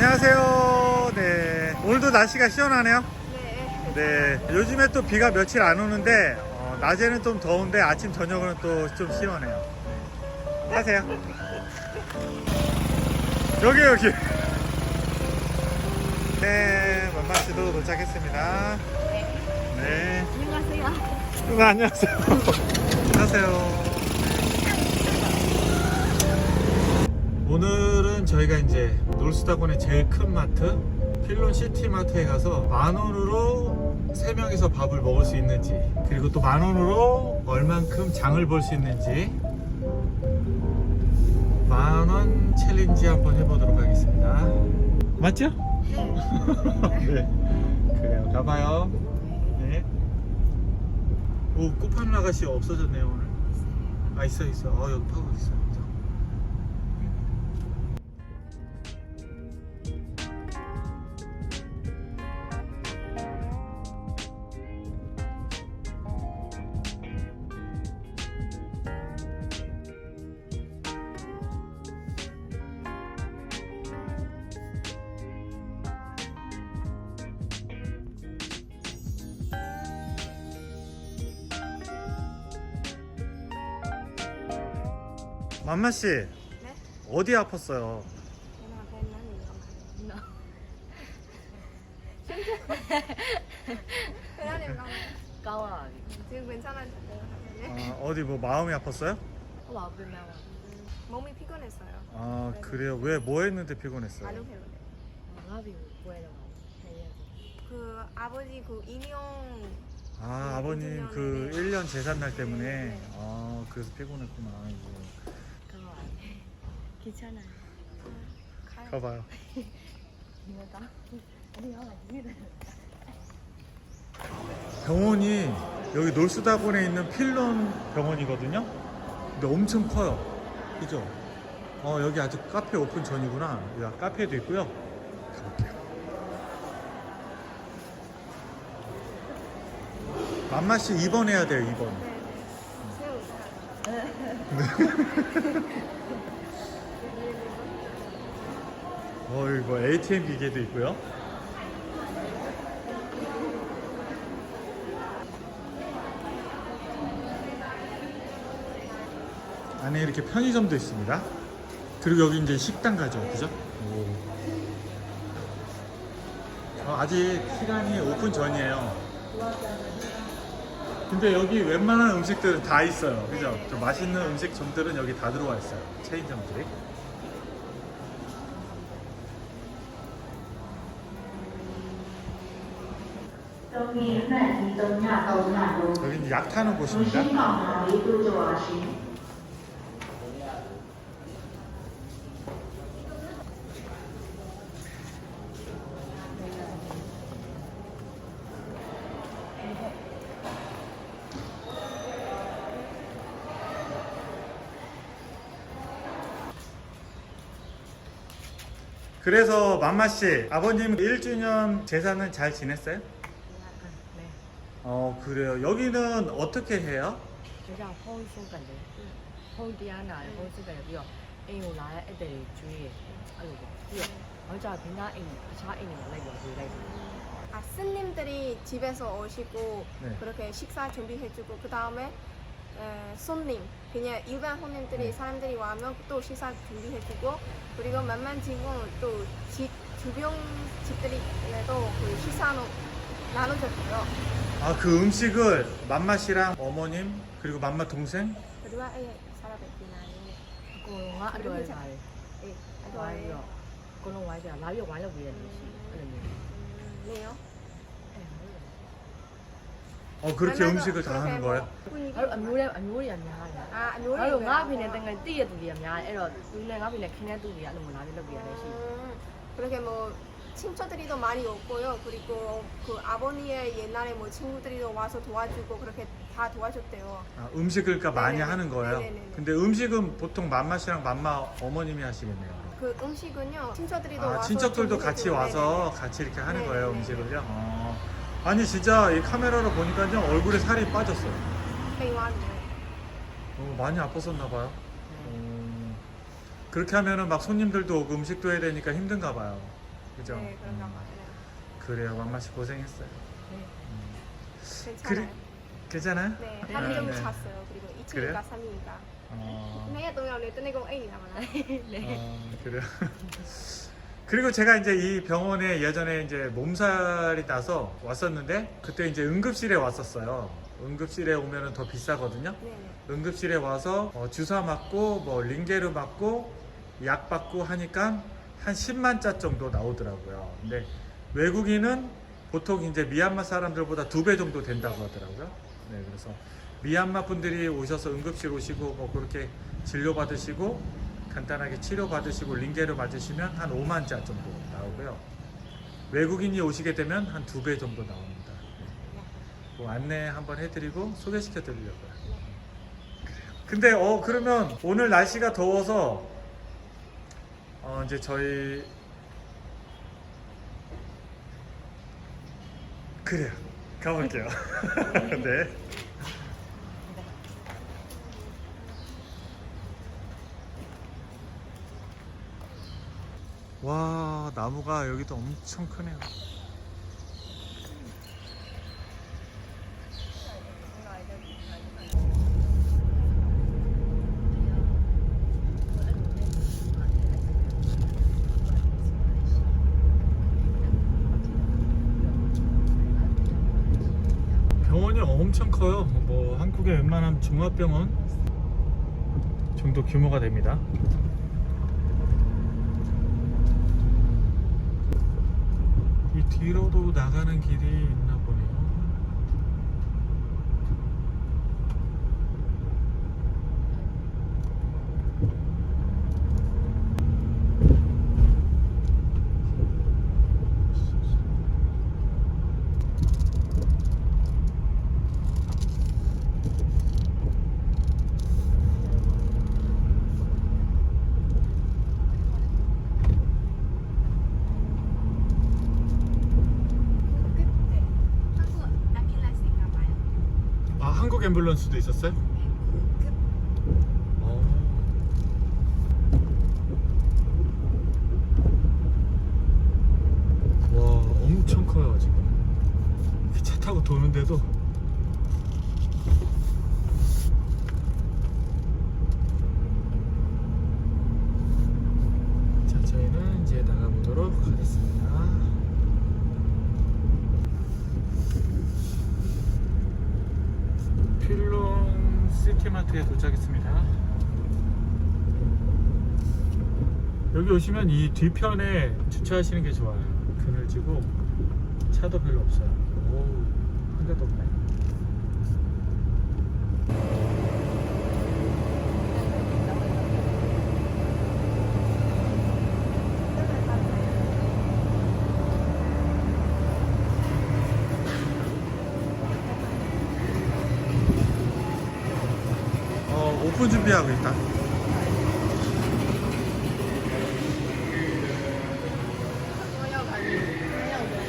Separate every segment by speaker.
Speaker 1: 안녕하세요. 네. 오늘도 날씨가 시원하네요.
Speaker 2: 네.
Speaker 1: 네. 요즘에 또 비가 며칠 안 오는데, 어, 낮에는 좀 더운데 아침, 저녁은 또 좀 시원해요. 네. 타세요. 여기, 여기. 네. 만마씨도 도착했습니다. 네.
Speaker 2: 안녕하세요.
Speaker 1: 네, 안녕하세요. 안녕하세요. 오늘은 저희가 이제 놀수다곤의 제일 큰 마트 필론 시티 마트에 가서 만 원으로 세 명이서 밥을 먹을 수 있는지 그리고 또 만 원으로 얼만큼 장을 볼 수 있는지 만원 챌린지 한번 해보도록 하겠습니다. 맞죠? 네. 그래요. 가봐요. 네. 오, 꽃파는 아가씨 없어졌네요 오늘. 아 있어 있어. 어 여기 파고 있어. 자. 맘마 씨
Speaker 2: 네?
Speaker 1: 어디 아팠어요?
Speaker 3: 까와
Speaker 2: 지금. 네?
Speaker 1: 아, 어디 뭐 마음이 아팠어요?
Speaker 3: 와 nào
Speaker 2: 몸이 피곤했어요.
Speaker 1: 아 그래요. 왜 뭐 했는데 피곤했어요?
Speaker 2: 아주 배우네.
Speaker 3: ngã vì quê đâu hay
Speaker 2: 그 아버지 그 인형
Speaker 1: 아 아버님 그 1년 제삿 날 때문에 아 그래서 피곤했구나. 아이고.
Speaker 3: 괜찮아요
Speaker 2: 가-
Speaker 1: 가봐요. 병원이 여기 놀수다곤에 있는 필론 병원이거든요. 근데 엄청 커요. 그죠? 어 여기 아직 카페 오픈 전이구나. 여기 카페도 있고요. 가볼게요. 맘마 씨 입원해야 돼요. 입원.
Speaker 2: 네 네. 새우.
Speaker 1: 어뭐 ATM 기계도 있고요. 안에 이렇게 편의점도 있습니다. 그리고 여기 이제 식당 가죠, 그죠? 오. 어, 아직 시간이 오픈 전이에요. 근데 여기 웬만한 음식들은 다 있어요, 그죠? 좀 맛있는 음식점들은 여기 다 들어와 있어요, 체인점들이. 여기는 약 타는 곳입니다. 그래서 맘마 씨, 아버님 1주년 제사는 잘 지냈어요? 어, 그래요. 여기는 어떻게 해요?
Speaker 3: đây
Speaker 2: 아 스님들이 집에서 오시고
Speaker 1: 네.
Speaker 2: 그렇게 식사 준비해주고 그 다음에 손님 그냥 일반 손님들이
Speaker 1: 네.
Speaker 2: 사람들이 와면 또 식사 준비해주고 그리고 만만 집은 또집 주변 집들이에도 그 식사 나눠줬어요.
Speaker 1: 아, 그 음식을 맘마 씨랑 어머님, 그리고 맘마 동생?
Speaker 2: 예.
Speaker 1: 어, 그렇게 음식을 다
Speaker 2: 그렇게
Speaker 1: 하는
Speaker 2: 뭐
Speaker 1: 거예요?
Speaker 2: 아, 음, 그렇게 뭐 친척들이 더 많이 없고요. 그리고 그 아버님의 옛날에 뭐 친구들이 와서 도와주고 그렇게 다 도와줬대요.
Speaker 1: 아, 음식을 그러니까 많이
Speaker 2: 네네네.
Speaker 1: 하는 거예요?
Speaker 2: 네네네.
Speaker 1: 근데 음식은 보통 맘마 씨랑 맘마 어머님이 하시겠네요.
Speaker 2: 그 음식은요 친척들이 더
Speaker 1: 아,
Speaker 2: 와서
Speaker 1: 친척들도 같이 와서 같이 이렇게 하는
Speaker 2: 네네네.
Speaker 1: 거예요, 음식을요? 어. 아니, 진짜 이 카메라로 보니까요, 얼굴에 살이 빠졌어요.
Speaker 2: 땡완네.
Speaker 1: 어, 많이 아팠었나 봐요. 어, 그렇게 하면은 막 손님들도 오고 음식도 해야 되니까 힘든가 봐요. 그죠?
Speaker 2: 네, 그런가
Speaker 1: 음,
Speaker 2: 봐요. 네.
Speaker 1: 그래요. 맘마 씨 고생했어요.
Speaker 3: 네.
Speaker 2: 괜찮아요.
Speaker 1: 괜찮아요?
Speaker 2: 네,
Speaker 3: 네.
Speaker 2: 한점
Speaker 1: 네.
Speaker 2: 잤어요. 그리고
Speaker 1: 그래요?
Speaker 2: 2층이니까 3이니까.
Speaker 1: 어,
Speaker 2: 네, 동영을 뜨내고 애니나 봐요.
Speaker 3: 네.
Speaker 1: 어, 그래요. 그리고 제가 이제 이 병원에 예전에 이제 몸살이 나서 왔었는데 그때 이제 응급실에 왔었어요. 응급실에 오면은 더 비싸거든요.
Speaker 2: 네, 네.
Speaker 1: 응급실에 와서 어, 주사 맞고 뭐 링게르 맞고 약 받고 하니까 한 10만 짜 정도 나오더라고요. 근데 외국인은 보통 이제 미얀마 사람들보다 두 배 정도 된다고 하더라고요. 네, 그래서 미얀마 분들이 오셔서 응급실 오시고 뭐 그렇게 진료 받으시고 간단하게 치료 받으시고 링게르 맞으시면 한 5만 짜 정도 나오고요. 외국인이 오시게 되면 한 두 배 정도 나옵니다. 네. 뭐 안내 한번 해드리고 소개시켜 드리려고요. 근데 어 그러면 오늘 날씨가 더워서 어 이제 저희 그래요. 가볼게요. 네. 와 나무가 여기도 엄청 크네요 병원이 엄청 커요. 뭐 한국의 웬만한 종합병원 정도 규모가 됩니다. 이 뒤로도 나가는 길이 있나 보네요.
Speaker 2: 그때 한국 아킬라스인가 봐요.
Speaker 1: 아 한국 앰뷸런스도 있었어요?
Speaker 2: 그
Speaker 1: 어. 와 엄청 커요 지금 차 타고 도는데도 자 저희는 이제 나가보도록 하겠습니다 필론 시티마트에 도착했습니다. 여기 오시면 이 뒤편에 주차하시는 게 좋아요. 그늘지고 차도 별로 없어요. 오, 한 대도 없네. 어, 오픈 준비하고 있다.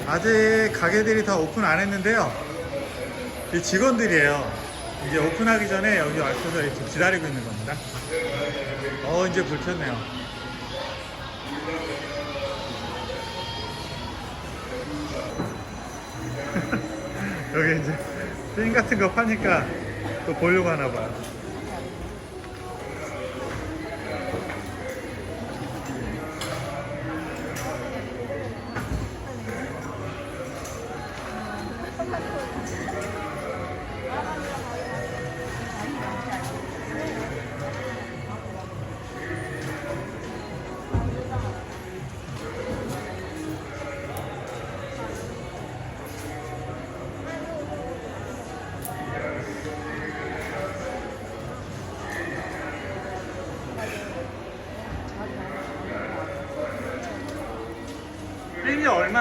Speaker 1: 아직 가게들이 다 오픈 안 했는데요. 이 직원들이에요. 이제 오픈하기 전에 여기 와서 이렇게 기다리고 있는 겁니다. 어, 이제 불 켰네요. 여기 이제 게임 같은 거 파니까 또 보려고 하나 봐요.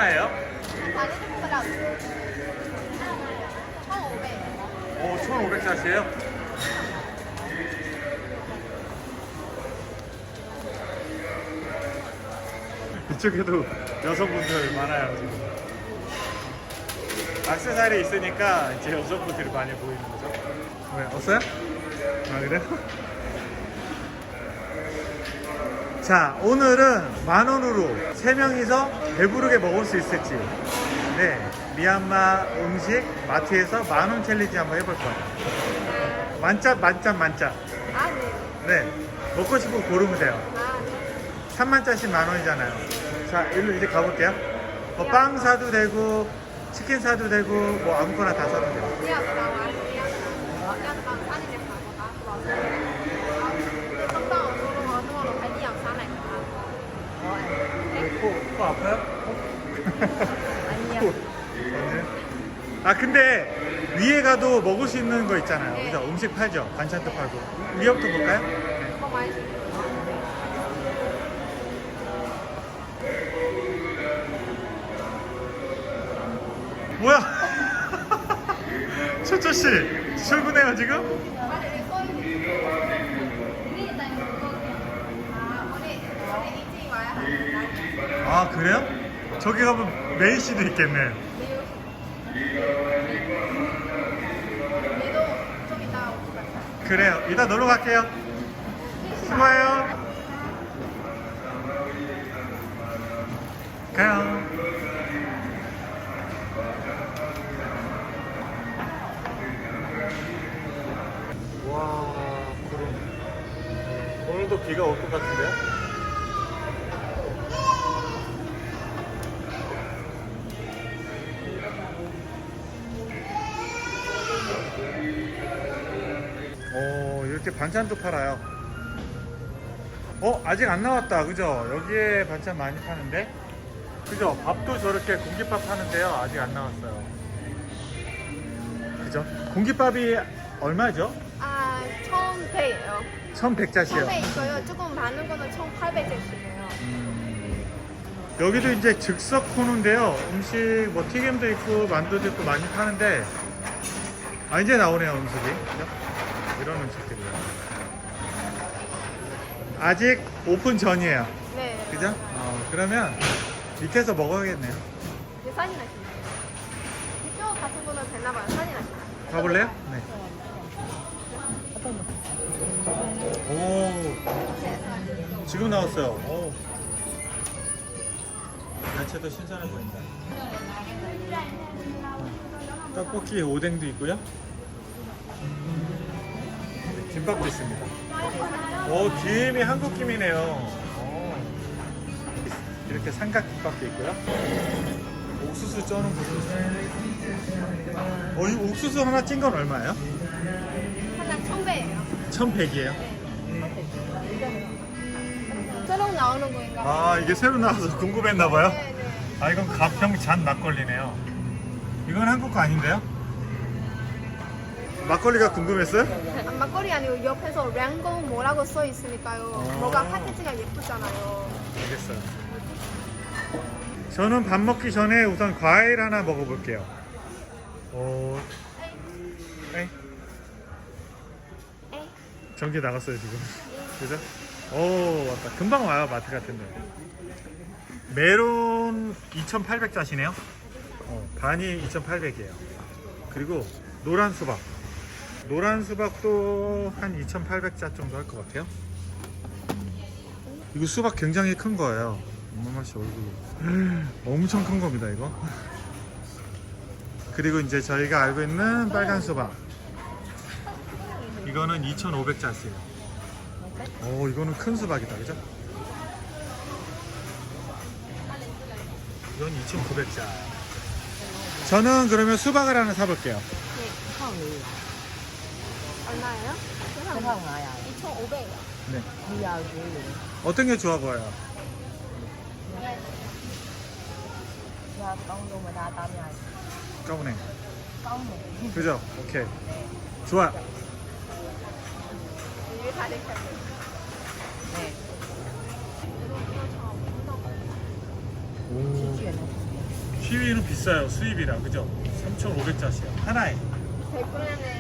Speaker 1: 얼마예요?
Speaker 2: 1,500.
Speaker 1: 오, 1,500짜리예요? 이쪽에도 여성분들 많아요, 지금. 악세사리 있으니까 이제 여성분들이 많이 보이는 거죠. 왜, 없어요? 아, 그래요? 자, 오늘은 만 원으로 세 명이서 배부르게 먹을 수 있을지. 네, 미얀마 음식 마트에서 만원 챌린지 한번 해볼 거예요. 만cap, 만cap.
Speaker 2: 아, 네.
Speaker 1: 네, 먹고 싶은 거 고르면 돼요.
Speaker 2: 아,
Speaker 1: 3만짜리 만 원이잖아요. 자, 일로 이제 가볼게요. 뭐 빵 사도 되고, 치킨 사도 되고, 뭐 아무거나 다 사도 돼요. 또 아파요?
Speaker 3: 아니요. 언제?
Speaker 1: 아 근데 위에 가도 먹을 수 있는 거 있잖아요. 네. 그죠? 음식 팔죠. 반찬도 팔고. 위에부터 볼까요? 네.
Speaker 2: 어, 맛있어.
Speaker 1: 뭐야? 초초 씨 출근해요 지금?
Speaker 2: 아
Speaker 1: 그래요? 저기 가면 메이 씨도 있겠네. 그래요. 이따 놀러 갈게요. 수고해요. 가요. 와, 구름. 오늘도 비가 올 것 같은데요? 반찬도 팔아요. 어, 아직 안 나왔다. 그죠? 여기에 반찬 많이 파는데? 그죠? 밥도 저렇게 공깃밥 파는데요. 아직 안 나왔어요. 그죠? 공깃밥이 얼마죠?
Speaker 2: 아, 1,100이에요.
Speaker 1: 1100짜리요.
Speaker 2: 1,100 있고요. 조금 많은 거는 1,800짜리예요.
Speaker 1: 여기도 이제 즉석 코너인데요. 음식 뭐 튀김도 있고 만두도 있고 많이 파는데 아 이제 나오네요 음식이 그죠? 이런 음식들이요. 아직 오픈 전이에요.
Speaker 2: 네.
Speaker 1: 그죠? 어, 그러면 밑에서 먹어야겠네요.
Speaker 2: 그 사진 하시나요? 이쪽 같은 거는 됐나 봐요. 사진 하시나요?
Speaker 1: 가볼래요? 네. 오, 지금 나왔어요. 오. 야채도 신선해 보인다. 떡볶이 오뎅도 있고요. 네, 김밥도 있습니다. 오, 김이 한국 김이네요. 오. 이렇게 삼각김밥도 있고요. 옥수수 쪄는 무슨 어, 이 옥수수 하나 찐 건 얼마예요?
Speaker 2: 하나 1,100이에요.
Speaker 1: 1100이에요.
Speaker 2: 새로 나오는 거인가?
Speaker 1: 아, 이게 새로 나와서 궁금했나 봐요.
Speaker 2: 네, 네.
Speaker 1: 아, 이건 가평 잔 막걸리네요. 이건 한국 거 아닌데요? 막걸리가 궁금했어요?
Speaker 2: 아, 막걸리 아니고 옆에서 량고 뭐라고 써 있으니까요.
Speaker 1: 아.
Speaker 2: 뭐가 하트지가 예쁘잖아요.
Speaker 1: 알겠어요. 저는 밥 먹기 전에 우선 과일 하나 먹어볼게요. 어, 에이,
Speaker 2: 에이.
Speaker 1: 전기 나갔어요 지금. 그죠? 오 왔다. 금방 와요 마트 같은데. 메론 2,800짜시네요. 어, 반이 2,800이에요. 그리고 노란 수박. 노란 수박도 한 2,800짜 정도 할 것 같아요. 이거 수박 굉장히 큰 거예요. 엄마 맛이 얼굴 엄청 큰 겁니다 이거. 그리고 이제 저희가 알고 있는 빨간 수박. 이거는 2,500짜리예요. 오, 이거는 큰 수박이다, 그죠? 이건 2,900짜. 저는 그러면 수박을 하나 사볼게요.
Speaker 2: 얼마예요?
Speaker 3: 세상 나야.
Speaker 2: 2,500이요.
Speaker 1: 네. 어떤 게 좋아 보여요?
Speaker 3: 야, 나 담이야.
Speaker 1: 까보네. 그죠? 오케이. 좋아.
Speaker 2: 이게 다 됐어요.
Speaker 3: 네.
Speaker 1: 오. 키위는 비싸요. 수입이라, 그죠? 3,500짜리요. 하나에.
Speaker 2: 100g인데요. 근데 이-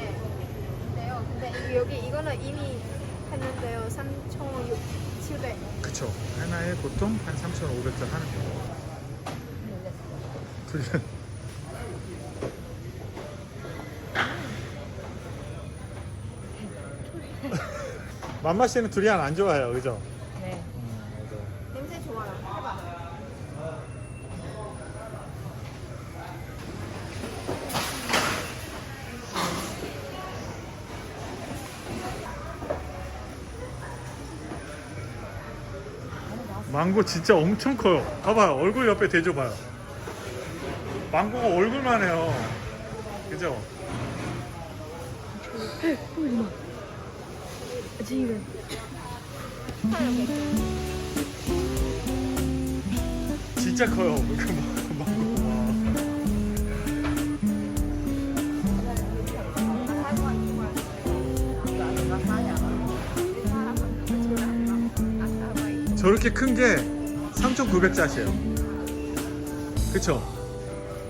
Speaker 2: 여기 이거는 이미 했는데요. 3,700.
Speaker 1: 그쵸. 하나에 보통 한 3,500짜 하는 거예요. 그게 맘마 씨는 두리안 안 좋아해요, 그죠?
Speaker 3: 네.
Speaker 1: 음, 망고 진짜 엄청 커요. 봐봐요. 얼굴 옆에 대줘봐요. 망고가 얼굴만 해요. 그죠? 진짜 커요. 저렇게 큰 게 3,900짜리예요. 그쵸?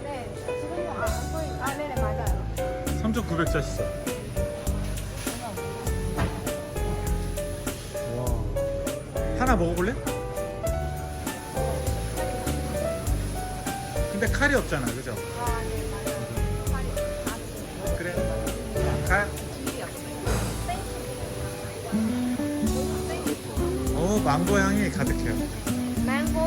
Speaker 2: 네, 지금 아, 안 보이. 아, 네네 맞아요.
Speaker 1: 3,900짜리 있어. 와. 하나 먹어볼래? 근데 칼이 없잖아, 그죠?
Speaker 2: 아, 네
Speaker 1: 오, 망고 향이 가득해요.
Speaker 2: 망고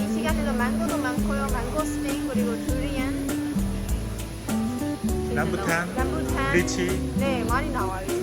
Speaker 2: 이 시간에도 망고도 많고요. 망고 스페인 그리고 두리안.
Speaker 1: 람부탄. 리치.
Speaker 2: 네 많이 나와요.